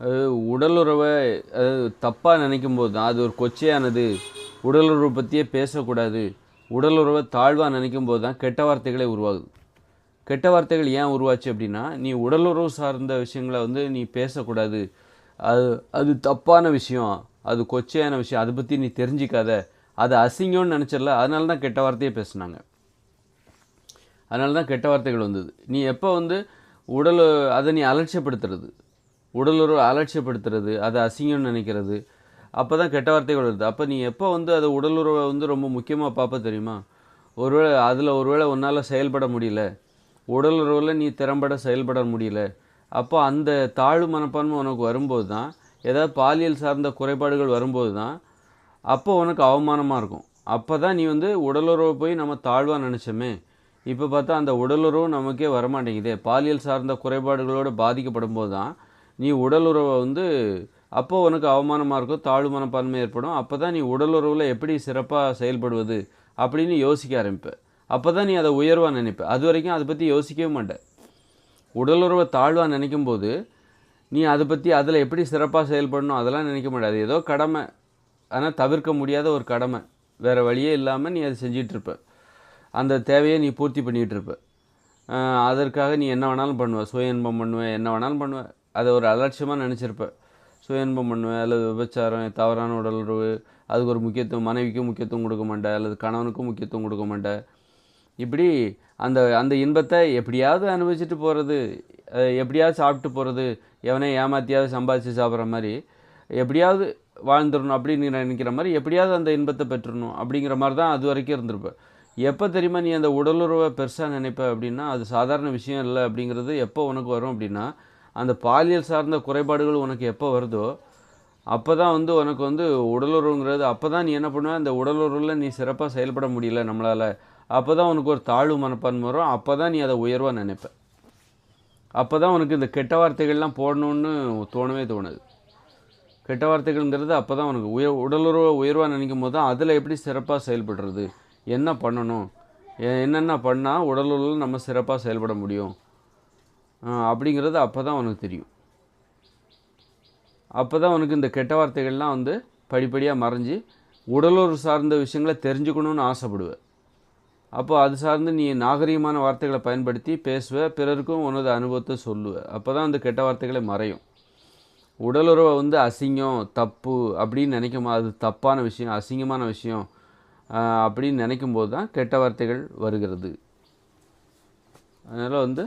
அது உடலுறவை அது தப்பாக நினைக்கும் போது தான் அது ஒரு கொச்சையானது. உடலுறவை பற்றியே பேசக்கூடாது. உடலுறவை தாழ்வாக நினைக்கும் போது தான் கெட்ட வார்த்தைகளே உருவாகுது. கெட்ட வார்த்தைகள் ஏன் உருவாச்சு அப்படின்னா நீ உடலுறவு சார்ந்த விஷயங்களை வந்து நீ பேசக்கூடாது. அது அது தப்பான விஷயம். அது கொச்சையான விஷயம். அதை பற்றி நீ தெரிஞ்சிக்காத. அது அசிங்கம்னு நினச்சிடல. அதனால தான் கெட்ட வார்த்தையே பேசுனாங்க. அதனால தான் கெட்ட வார்த்தைகள் வந்தது. நீ எப்போ வந்து உடல் அதை நீ அலட்சியப்படுத்துறது? உடலுறவு அலட்சியப்படுத்துறது அதை அசிங்கம்னு நினைக்கிறது. அப்போ தான் கெட்ட வார்த்தைகள் வருது. அப்போ நீ எப்போ வந்து அதை உடலுறவை வந்து ரொம்ப முக்கியமாக பார்ப்ப தெரியுமா? ஒருவேளை அதில் ஒருவேளை உன்னால் செயல்பட முடியல. உடலுறவில் நீ திறம்பட செயல்பட முடியல. அப்போ அந்த தாழ்வு மனப்பான்மை உனக்கு வரும்போது தான் ஏதாவது பாலியல் சார்ந்த குறைபாடுகள் வரும்போது தான் அப்போ உனக்கு அவமானமாக இருக்கும். அப்போ தான் நீ வந்து உடலுறவை போய் நம்ம தாழ்வாக நினச்சோமே. இப்போ பார்த்தா அந்த உடலுறவு நமக்கே வரமாட்டேங்குதே. பாலியல் சார்ந்த குறைபாடுகளோடு பாதிக்கப்படும் போது தான் நீ உடலுறவை வந்து அப்போ உனக்கு அவமானமாக இருக்கும் தாழ்வு மனப்பான்மை ஏற்படும். அப்போ தான் நீ உடலுறவில் எப்படி சிறப்பாக செயல்படுவது அப்படின்னு யோசிக்க ஆரம்பிப்பேன் அப்போ தான் நீ அதை உயர்வாக நினைப்ப. அது வரைக்கும் அதை பற்றி யோசிக்கவே மாட்டேன் உடலுறவை தாழ்வாக நினைக்கும் போது நீ அதை பற்றி அதில் எப்படி சிறப்பாக செயல்படணும் அதெல்லாம் நினைக்க மாட்டாது ஏதோ கடமை. ஆனால் தவிர்க்க முடியாத ஒரு கடமை. வேறு வழியே இல்லாமல் நீ அதை செஞ்சிகிட்ருப்ப அந்த தேவையை நீ பூர்த்தி பண்ணிகிட்ருப்ப அதற்காக நீ என்ன வேணாலும் பண்ணுவ. சுய இன்பம் பண்ணுவேன் என்ன வேணாலும் பண்ணுவ. அதை ஒரு அலட்சியமாக நினச்சிருப்பேன். சுய இன்பம் பண்ணுவேன் அல்லது விபச்சாரம் தவறான உடலுறவு அதுக்கு ஒரு முக்கியத்துவம் மனைவிக்கும் முக்கியத்துவம் கொடுக்க மாட்டேன் அல்லது கணவனுக்கும் முக்கியத்துவம் கொடுக்க மாட்டேன். இப்படி அந்த அந்த இன்பத்தை எப்படியாவது அனுபவிச்சுட்டு போகிறது எப்படியாவது சாப்பிட்டு போகிறது எவனே ஏமாத்தியாவது சம்பாதிச்சு சாப்பிட்ற மாதிரி எப்படியாவது வாழ்ந்துடணும் அப்படின்னு நினைக்கிற மாதிரி எப்படியாவது அந்த இன்பத்தை பெற்றுடணும் அப்படிங்கிற மாதிரி தான் அது வரைக்கும் இருந்திருப்பேன். எப்போ தெரியுமா நீ அந்த உடலுறவை பெருசாக நினைப்ப அப்படின்னா அது சாதாரண விஷயம் இல்லை அப்படிங்கிறது எப்போ உனக்கு வரும் அப்படின்னா அந்த பாலியல் சார்ந்த குறைபாடுகள் உனக்கு எப்போ வருதோ அப்போ தான் வந்து உனக்கு வந்து உடலுறவுங்கிறது அப்போ தான் நீ என்ன பண்ணுவ? அந்த உடலுறவில் நீ சிறப்பாக செயல்பட முடியல நம்மளால். அப்போ தான் உனக்கு ஒரு தாழ்வு மனப்பான்மை வரும். அப்போ தான் நீ அதை உயர்வாக நினைப்ப. அப்போ தான் உனக்கு இந்த கெட்ட வார்த்தைகள்லாம் போடணுன்னு தோணவே தோணுது. கெட்ட வார்த்தைகள்ங்கிறது அப்போ தான் உனக்கு உயர் உடலுறவை உயர்வாக நினைக்கும் போது தான் அதில் எப்படி சிறப்பாக செயல்படுறது? என்ன பண்ணணும்? என்னென்ன பண்ணால் உடலுறவில் நம்ம சிறப்பாக செயல்பட முடியும்? அப்படிங்கிறது அப்போ தான் உனக்கு தெரியும். அப்போ தான் உனக்கு இந்த கெட்ட வார்த்தைகள்லாம் வந்து படிப்படியாக மறைஞ்சு உடலுறவு சார்ந்த விஷயங்களை தெரிஞ்சுக்கணும்னு ஆசைப்படுவேன் அப்போ அது சார்ந்து நீ நாகரீகமான வார்த்தைகளை பயன்படுத்தி பேசுவ பிறருக்கும் உனது அனுபவத்தை சொல்லுவ. அப்போ தான் அந்த கெட்ட வார்த்தைகளை மறையும். உடலுறவை வந்து அசிங்கம் தப்பு அப்படின்னு நினைக்கும் போது அது தப்பான விஷயம் அசிங்கமான விஷயம் அப்படின்னு நினைக்கும் போது தான் கெட்ட வார்த்தைகள் வருகிறது. அதனால் வந்து